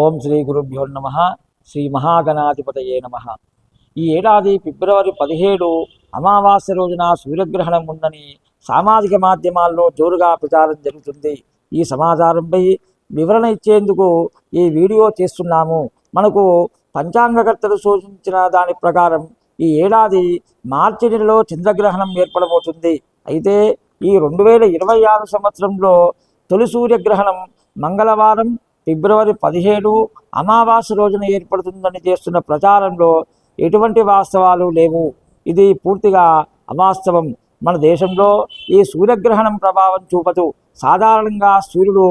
ఓం శ్రీ గురుభ్యో నమ శ్రీ మహాగణాధిపతయే నమ. ఈ ఏడాది ఫిబ్రవరి పదిహేడు అమావాస్య రోజున సూర్యగ్రహణం ఉందని సామాజిక మాధ్యమాల్లో జోరుగా ప్రచారం జరుగుతుంది. ఈ సమాచారంపై వివరణ ఇచ్చేందుకు ఈ వీడియో చేస్తున్నాము. మనకు పంచాంగకర్తలు సూచించిన దాని ప్రకారం ఈ ఏడాది మార్చి నెలలో చంద్రగ్రహణం ఏర్పడబోతుంది. అయితే ఈ రెండు వేల ఇరవై ఆరు సంవత్సరంలో తొలి సూర్యగ్రహణం మంగళవారం ఫిబ్రవరి పదిహేడు అమావాస్య రోజున ఏర్పడుతుందని చేస్తున్న ప్రచారంలో ఎటువంటి వాస్తవాలు లేవు. ఇది పూర్తిగా అవాస్తవం. మన దేశంలో ఈ సూర్యగ్రహణం ప్రభావం చూపదు. సాధారణంగా సూర్యుడు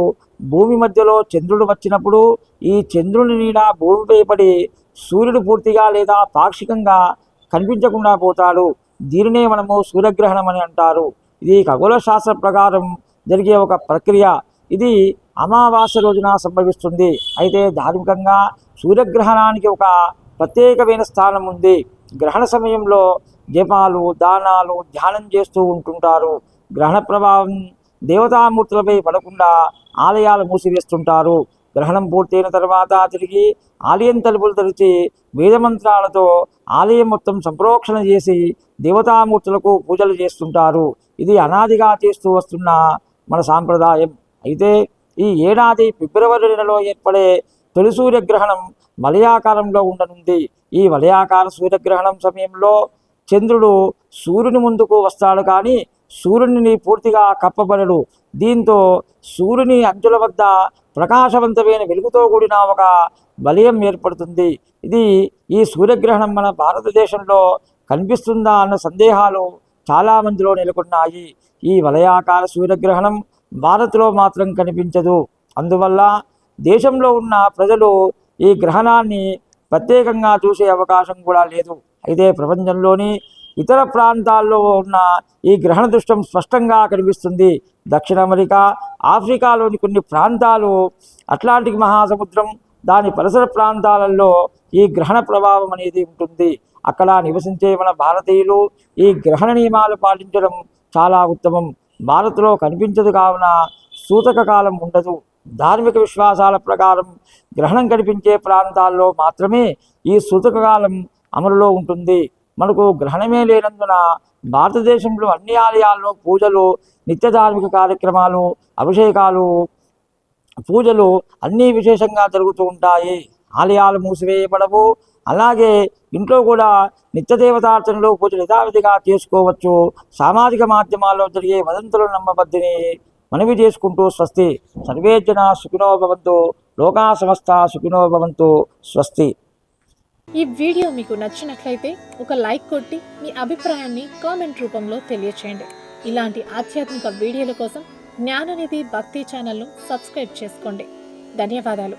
భూమి మధ్యలో చంద్రుడు వచ్చినప్పుడు ఈ చంద్రుని నీడ భూమిపై పడి సూర్యుడు పూర్తిగా లేదా పాక్షికంగా కనిపించకుండా పోతాడు. దీనినే మనము సూర్యగ్రహణం అని అంటారు. ఇది ఖగోళ శాస్త్ర ప్రకారం జరిగే ఒక ప్రక్రియ. ఇది అమావాస్య రోజున సంభవిస్తుంది. అయితే ధార్మికంగా సూర్యగ్రహణానికి ఒక ప్రత్యేకమైన స్థానం ఉంది. గ్రహణ సమయంలో జపాలు దానాలు ధ్యానం చేస్తూ ఉంటుంటారు. గ్రహణ ప్రభావం దేవతామూర్తులపై పడకుండా ఆలయాలు మూసివేస్తుంటారు. గ్రహణం పూర్తయిన తర్వాత తిరిగి ఆలయం తలుపులు తెరిచి వేదమంత్రాలతో ఆలయం మొత్తం సంప్రోక్షణ చేసి దేవతామూర్తులకు పూజలు చేస్తుంటారు. ఇది అనాదిగా చేస్తూ వస్తున్న మన సాంప్రదాయం. అయితే ఈ ఏడాది ఫిబ్రవరి నెలలో ఏర్పడే తొలి సూర్యగ్రహణం వలయాకారంలో ఉండనుంది. ఈ వలయాకార సూర్యగ్రహణం సమయంలో చంద్రుడు సూర్యుని ముందుకు వస్తాడు కానీ సూర్యుని పూర్తిగా కప్పబడడు. దీంతో సూర్యుని అంచుల వద్ద ప్రకాశవంతమైన వెలుగుతో కూడిన ఒక వలయం ఏర్పడుతుంది. ఇది ఈ సూర్యగ్రహణం మన భారతదేశంలో కనిపిస్తుందా అన్న సందేహాలు చాలా మందిలో నెలకొన్నాయి. ఈ వలయాకార సూర్యగ్రహణం భారత్లో మాత్రం కనిపించదు. అందువల్ల దేశంలో ఉన్న ప్రజలు ఈ గ్రహణాన్ని ప్రత్యేకంగా చూసే అవకాశం కూడా లేదు. అయితే ప్రపంచంలోని ఇతర ప్రాంతాల్లో ఉన్న ఈ గ్రహణ దృష్టం స్పష్టంగా కనిపిస్తుంది. దక్షిణ అమెరికా ఆఫ్రికాలోని కొన్ని ప్రాంతాలు అట్లాంటిక్ మహాసముద్రం దాని పరిసర ప్రాంతాలలో ఈ గ్రహణ ప్రభావం అనేది ఉంటుంది. అక్కడ నివసించే మన భారతీయులు ఈ గ్రహణ నియమాలు పాటించడం చాలా ఉత్తమం. భారత్లో కనిపించదు కావున సూతక కాలం ఉండదు. ధార్మిక విశ్వాసాల ప్రకారం గ్రహణం కనిపించే ప్రాంతాల్లో మాత్రమే ఈ సూతక కాలం అమలులో ఉంటుంది. మనకు గ్రహణమే లేనందున భారతదేశంలో అన్ని ఆలయాల్లో పూజలు నిత్య ధార్మిక కార్యక్రమాలు అభిషేకాలు పూజలు అన్నీ విశేషంగా జరుగుతూ ఉంటాయి. ఆలయాలు మూసివేయబడవు అలాగే ఇంట్లో కూడా నిత్యదేవతార్చనలో పూజలు యథావిధిగా చేసుకోవచ్చు. సామాజిక మాధ్యమాల్లో జరిగే వదంతులను నమ్మబద్దని మనవి చేసుకుంటూ స్వస్తి. సర్వే జన లోకా సమస్త సుఖినోభవంతు స్వస్తి. ఈ వీడియో మీకు నచ్చినట్లయితే ఒక లైక్ కొట్టి మీ అభిప్రాయాన్ని కామెంట్ రూపంలో తెలియచేయండి. ఇలాంటి ఆధ్యాత్మిక వీడియోల కోసం జ్ఞాననిధి భక్తి ఛానల్ను సబ్స్క్రైబ్ చేసుకోండి. ధన్యవాదాలు.